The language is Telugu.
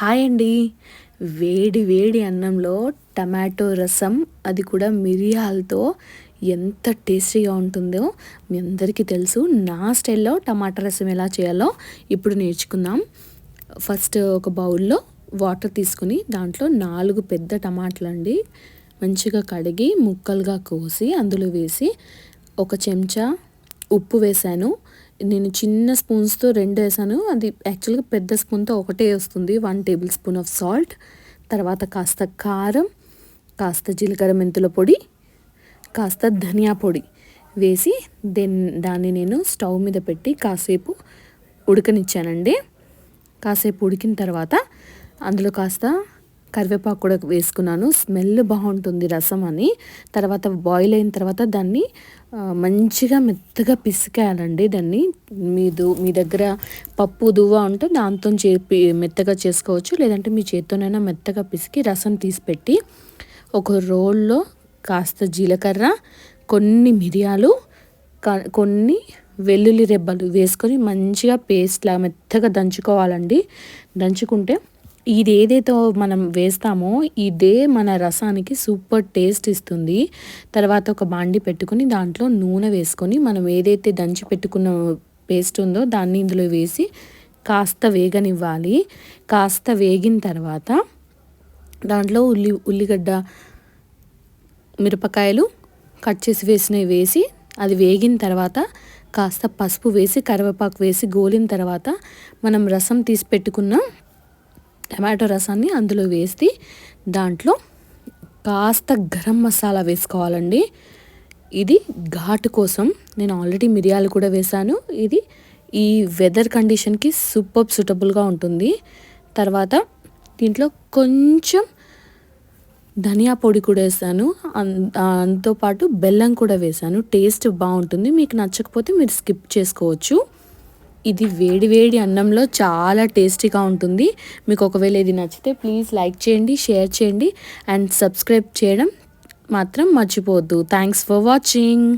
హాయ్ అండి. వేడి వేడి అన్నంలో టమాటో రసం అది కూడా మిరియాలతో ఎంత టేస్టీగా ఉంటుందో మీ అందరికీ తెలుసు. నా స్టైల్లో టమాటా రసం ఎలా చేయాలో ఇప్పుడు నేర్చుకుందాం. ఫస్ట్ ఒక బౌల్లో వాటర్ తీసుకుని దాంట్లో నాలుగు పెద్ద టమాటాలు అండి మంచిగా కడిగి ముక్కలుగా కోసి అందులో వేసి ఒక చెంచా ఉప్పు వేశాను నేను చిన్న స్పూన్స్తో రెండు వేసాను. అది యాక్చువల్గా పెద్ద స్పూన్తో ఒకటే వస్తుంది. One table spoon of salt. తర్వాత కాస్త కారం కాస్త జీలకర్ర మెంతుల పొడి కాస్త ధనియా పొడి వేసి దెన్ దాన్ని నేను స్టవ్ మీద పెట్టి కాసేపు ఉడకనిచ్చానండి. కాసేపు ఉడికిన తర్వాత అందులో కాస్త కరివేపాకు కూడా వేసుకున్నాను. స్మెల్ బాగుంటుంది రసం అని. తర్వాత బాయిల్ అయిన తర్వాత దాన్ని మంచిగా మెత్తగా పిసికేయాలండి దాన్ని. మీదు మీ దగ్గర పప్పు దువ్వ ఉంటే దాంతో చేపి మెత్తగా చేసుకోవచ్చు. లేదంటే మీ చేత్తోనైనా మెత్తగా పిసికి రసం తీసిపెట్టి ఒక రోల్లో కాస్త జీలకర్ర కొన్ని మిరియాలు కొన్ని వెల్లుల్లి రెబ్బలు వేసుకొని మంచిగా పేస్ట్లా మెత్తగా దంచుకోవాలండి. దంచుకుంటే ఇది ఏదైతే మనం వేస్తామో ఇదే మన రసానికి సూపర్ టేస్ట్ ఇస్తుంది. తర్వాత ఒక బాండి పెట్టుకుని దాంట్లో నూనె వేసుకొని మనం ఏదైతే దంచి పెట్టుకున్న పేస్ట్ ఉందో దాన్ని ఇందులో వేసి కాస్త వేగనివ్వాలి. కాస్త వేగిన తర్వాత దాంట్లో ఉల్లి ఉల్లిగడ్డ మిరపకాయలు కట్ చేసి వేసినవి వేసి అది వేగిన తర్వాత కాస్త పసుపు వేసి కరివేపాకు వేసి గోలిన తర్వాత మనం రసం తీసి పెట్టుకున్న టమాటో రసాన్ని అందులో వేసి దాంట్లో కాస్త గరం మసాలా వేసుకోవాలండి. ఇది ఘాటు కోసం నేను ఆల్రెడీ మిరియాలు కూడా వేశాను ఇది ఈ వెదర్ కండిషన్కి సూపర్ సూటబుల్గా ఉంటుంది. తర్వాత దీంట్లో కొంచెం ధనియా పొడి కూడా వేసాను. దాంతోపాటు బెల్లం కూడా వేసాను. టేస్ట్ బాగుంటుంది. మీకు నచ్చకపోతే మీరు స్కిప్ చేసుకోవచ్చు. ఇది వేడి వేడి అన్నంలో చాలా టేస్టీగా ఉంటుంది. మీకు ఒకవేళ ఇది నచ్చితే ప్లీజ్ లైక్ చేయండి షేర్ చేయండి అండ్ సబ్స్క్రైబ్ చేయడం మాత్రం మర్చిపోవద్దు. Thanks for watching.